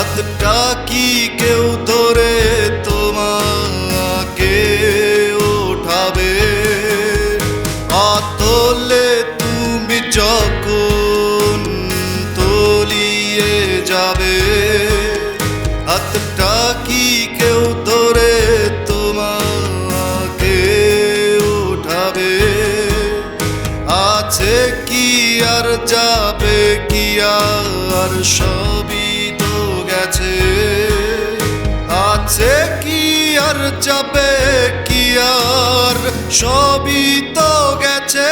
হাতটা কি কেউ ধরে তোমাকে ওঠাবে। আতলে তুমি যখন তলিয়ে যাবে হাতটা কি কেউ ধরে তোমাকে ওঠাবে। আছে কি আর যাবে কি আর সব? গেছে আছে কি আর যাবে কি আর? সবই তো গেছে।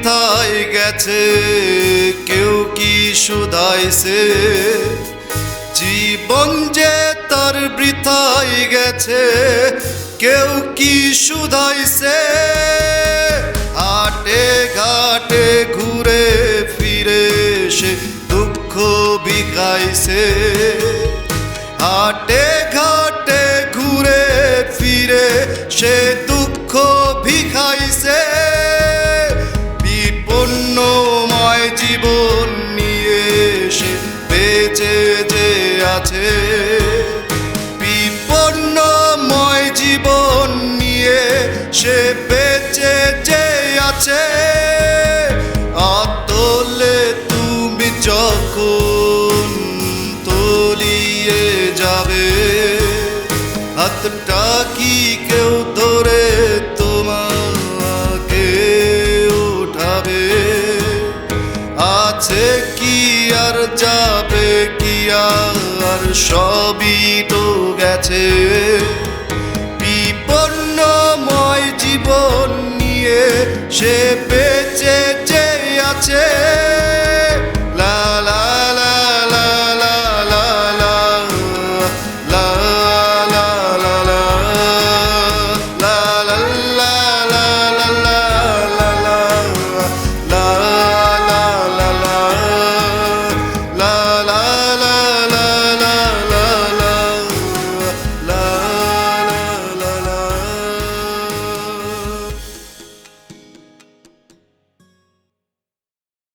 বৃথায় গেছে? কেউ কি শুধাইছে? জীবন যে তার বৃথায় গেছে, কেউ কি শুধাইছে? হাটে ঘাটে ঘুরে ফিরে সে দুঃখ বিকাইছে হাটে ঘাটে ঘুরে ফিরে সে সে বেঁচে যে আছে আতলে তুমি যখন তলিয়ে যাবে, হাতটা কি কেউ ধরে তোমাকে উঠাবে? আছে কি আর যাবে কি আর? সবই তো গেছে। সে বেঁচে যে আছে।